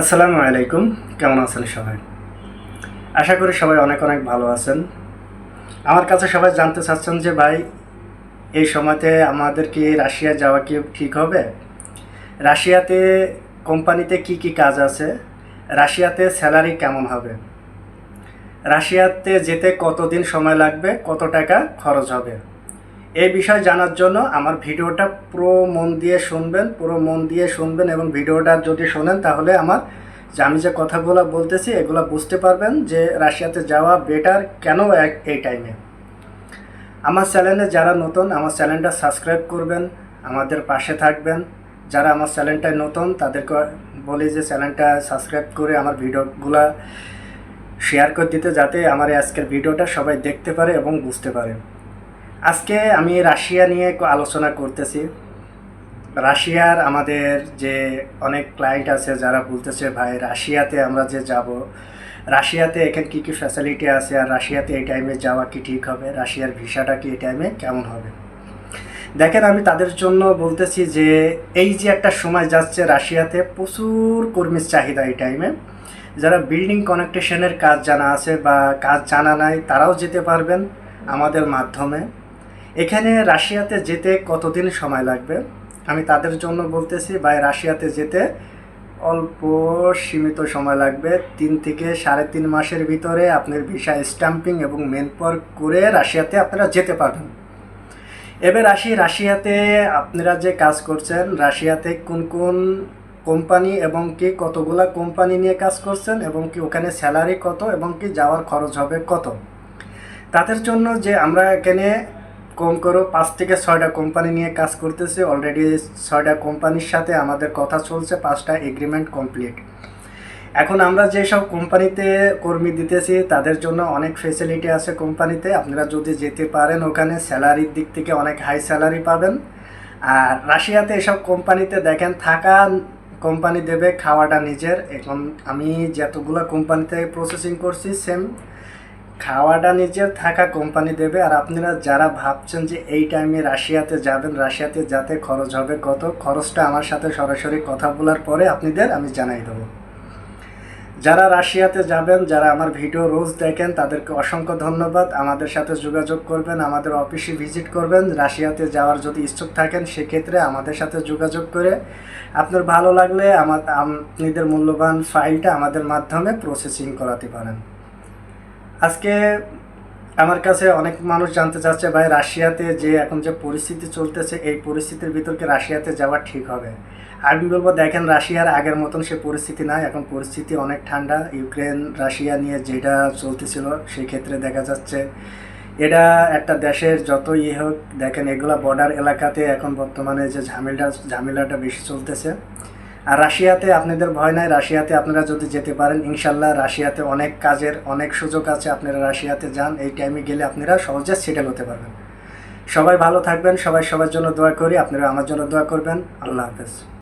আসসালামু আলাইকুম। কেমন আছেন সবাই? আশা করি সবাই অনেক অনেক ভালো আছেন। আমার কাছে সবাই জানতে চাচ্ছেন যে ভাই, এই সময়তে আমাদের কি রাশিয়া যাওয়া কি ঠিক হবে? রাশিয়াতে কোম্পানিতে কি কি কাজ আছে? রাশিয়াতে স্যালারি কেমন হবে? রাশিয়াতে যেতে কতদিন সময় লাগবে? কত টাকা খরচ হবে? এই বিষয় জানার জন্য আমার ভিডিওটা পুরো মন দিয়ে শুনবেন, পুরো মন দিয়ে শুনবেন এবং ভিডিওটা যদি শোনেন তাহলে আমার যে আমি যে কথাগুলো বলতেছি এগুলো বুঝতে পারবেন যে রাশিয়াতে যাওয়া বেটার কেন এই টাইমে আমার চ্যানেলে যারা নতুন, আমার চ্যানেলটা সাবস্ক্রাইব করবেন, আমাদের পাশে থাকবেন। যারা আমার চ্যানেলটায় নতুন, তাদেরকে বলি যে চ্যানেলটা সাবস্ক্রাইব করে আমার ভিডিওগুলা শেয়ার করে দিতে যাতে আমার আজকের ভিডিওটা সবাই দেখতে পারে এবং বুঝতে পারে। আজকে আমি রাশিয়া নিয়ে আলোচনা করতেছি। রাশিয়ার আমাদের যে অনেক ক্লায়েন্ট আছে, যারা বলতেছে, ভাই, রাশিয়াতে আমরা যে যাব, রাশিয়াতে এখানে কী কী ফ্যাসিলিটি আছে আর রাশিয়াতে এই টাইমে যাওয়া কি ঠিক হবে? রাশিয়ার ভিসাটা কি এই টাইমে কেমন হবে? দেখেন, আমি তাদের জন্য বলতেছি যে, এই যে একটা সময় যাচ্ছে রাশিয়াতে, প্রচুর কর্মীর চাহিদা এই টাইমে যারা বিল্ডিং কানেকটেশনের কাজ জানা আছে বা কাজ জানা নাই, তারাও যেতে পারবেন আমাদের মাধ্যমে। এখানে রাশিয়াতে যেতে কতদিন সময় লাগবে? আমি তাদের জন্য বলতেছি, ভাই, রাশিয়াতে যেতে অল্প সীমিত সময় লাগবে। তিন থেকে সাড়ে তিন মাসের ভিতরে আপনার ভিসা স্ট্যাম্পিং এবং মেনপর করে রাশিয়াতে আপনারা যেতে পারবেন। এবার আসি রাশিয়াতে আপনারা যে কাজ করছেন, রাশিয়াতে কোন কোন কোম্পানি এবং কি কতগুলা কোম্পানি নিয়ে কাজ করছেন এবং কি ওখানে স্যালারি কত এবং কি যাওয়ার খরচ হবে কত? তাদের জন্য যে আমরা এখানে কম করো। পাঁচ থেকে ছয়টা কোম্পানি নিয়ে কাজ করতেছি। অলরেডি ছয়টা কোম্পানির সাথে আমাদের কথা চলছে, পাঁচটা এগ্রিমেন্ট কমপ্লিট এখন আমরা যেসব কোম্পানিতে কর্মী দিতেছি, তাদের জন্য অনেক ফেসিলিটি আছে কোম্পানিতে আপনারা যদি যেতে পারেন ওখানে স্যালারির দিক থেকে অনেক হাই স্যালারি পাবেন। আর রাশিয়াতে এসব কোম্পানিতে দেখেন, থাকা কোম্পানি দেবে, খাওয়াটা নিজের। এখন আমি যতগুলো কোম্পানিতে প্রসেসিং করছি সেম খাওয়াটা নিজের, থাকা কোম্পানি দেবে। আর আপনারা যারা ভাবছেন যে এই টাইমে রাশিয়াতে যাবেন, রাশিয়াতে যাতে খরচ হবে কত, খরচটা আমার সাথে সরাসরি কথা বলার পরে আপনাদের আমি জানাই দেবো। যারা রাশিয়াতে যাবেন, যারা আমার ভিডিও রোজ দেখেন, তাদেরকে অসংখ্য ধন্যবাদ। আমাদের সাথে যোগাযোগ করবেন, আমাদের অফিসে ভিজিট করবেন। রাশিয়াতে যাওয়ার যদি ইচ্ছুক থাকেন, সেক্ষেত্রে আমাদের সাথে যোগাযোগ করে আপনার ভালো লাগলে আমার, আপনাদের মূল্যবান ফাইলটা আমাদের মাধ্যমে প্রসেসিং করাতে পারেন। আজকে আমার কাছে অনেক মানুষ জানতে চাচ্ছে, ভাই, রাশিয়াতে যে এখন যে পরিস্থিতি চলতেছে, এই পরিস্থিতির ভিতরকে রাশিয়াতে যাওয়া ঠিক হবে? আমি বলব, দেখেন, রাশিয়ার আগের মতন সে পরিস্থিতি নাই। এখন পরিস্থিতি অনেক ঠান্ডা। ইউক্রেন, রাশিয়া নিয়ে যেটা চলতেছিল, সেই ক্ষেত্রে দেখা যাচ্ছে এটা একটা দেশের যত ইয়ে হোক, দেখেন, এগুলা বর্ডার এলাকাতে এখন বর্তমানে যে ঝামেলাটা ঝামেলাটা বেশি চলতেছে। আর রাশিয়াতে আপনাদের ভয় নাই, রাশিয়াতে আপনারা যদি যেতে পারেন, ইনশাল্লাহ রাশিয়াতে অনেক কাজের অনেক সুযোগ আছে, আপনারা রাশিয়াতে যান, এই টাইমে গেলে আপনারা সহজে সেটেল হতে পারবেন। সবাই ভালো থাকবেন, সবাই সবার জন্য দোয়া করি, আপনারা আমার জন্য দোয়া করবেন, আল্লাহ হাফেজ।